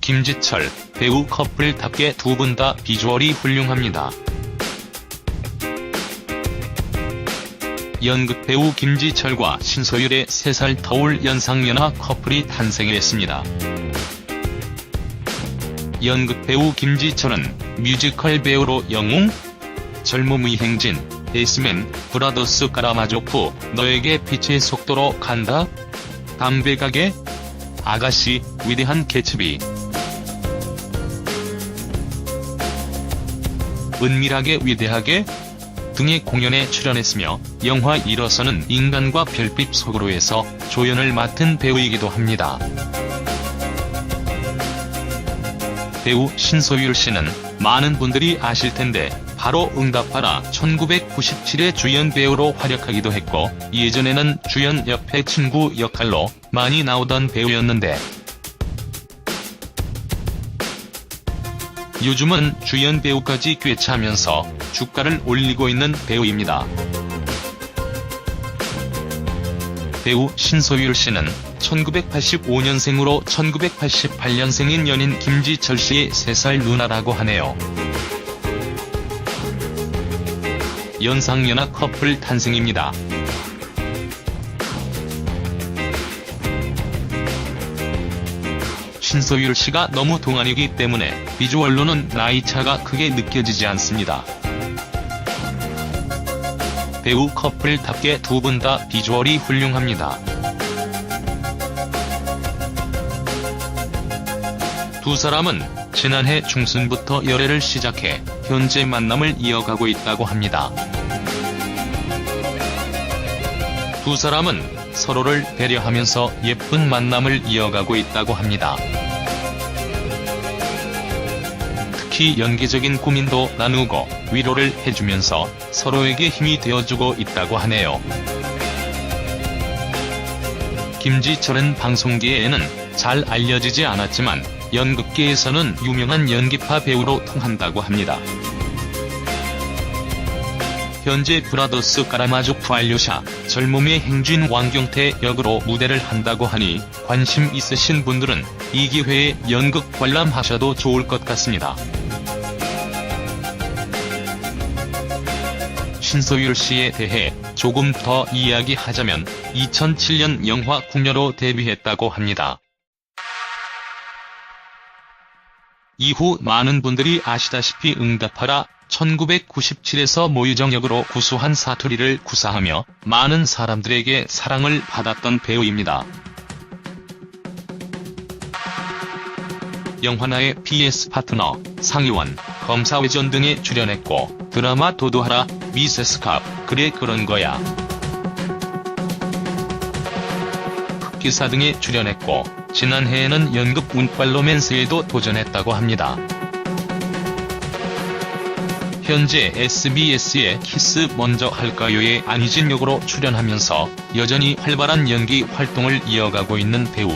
김지철, 배우 커플답게 두 분 다 비주얼이 훌륭합니다. 연극 배우 김지철과 신소율의 3살 터울 연상연하 커플이 탄생했습니다. 연극 배우 김지철은 뮤지컬 배우로 영웅, 젊음의 행진, 에이스맨, 브라더스 까라마조프, 너에게 빛의 속도로 간다, 담배가게, 아가씨, 위대한 개츠비, 은밀하게 위대하게 등의 공연에 출연했으며 영화 일어서는 인간과 별빛 속으로에서 조연을 맡은 배우이기도 합니다. 배우 신소율 씨는 많은 분들이 아실 텐데 바로 응답하라 1997의 주연 배우로 활약하기도 했고 예전에는 주연 옆에 친구 역할로 많이 나오던 배우였는데 요즘은 주연 배우까지 꿰차면서 주가를 올리고 있는 배우입니다. 배우 신소율 씨는 1985년생으로 1988년생인 연인 김지철 씨의 3살 누나라고 하네요. 연상연하 커플 탄생입니다. 신소율 씨가 너무 동안이기 때문에 비주얼로는 나이차가 크게 느껴지지 않습니다. 배우 커플답게 두 분 다 비주얼이 훌륭합니다. 두 사람은 지난해 중순부터 열애를 시작해 현재 만남을 이어가고 있다고 합니다. 두 사람은 서로를 배려하면서 예쁜 만남을 이어가고 있다고 합니다. 특히 연기적인 고민도 나누고 위로를 해주면서 서로에게 힘이 되어주고 있다고 하네요. 김지철은 방송계에는 잘 알려지지 않았지만 연극계에서는 유명한 연기파 배우로 통한다고 합니다. 현재 브라더스 까라마조프 알료샤, 젊음의 행진 왕경태 역으로 무대를 한다고 하니 관심 있으신 분들은 이 기회에 연극 관람하셔도 좋을 것 같습니다. 신소율 씨에 대해 조금 더 이야기하자면 2007년 영화 궁녀로 데뷔했다고 합니다. 이후 많은 분들이 아시다시피 응답하라 1997에서 모유정 역으로 구수한 사투리를 구사하며 많은 사람들에게 사랑을 받았던 배우입니다. 영화나의 PS 파트너, 상의원, 검사회전 등에 출연했고 드라마 도도하라, 미세스 캅, 그래 그런 거야. 기사 등에 출연했고 지난해에는 연극 운빨 로맨스에도 도전했다고 합니다. 현재 SBS의 키스 먼저 할까요의 안희진 역으로 출연하면서 여전히 활발한 연기 활동을 이어가고 있는 배우.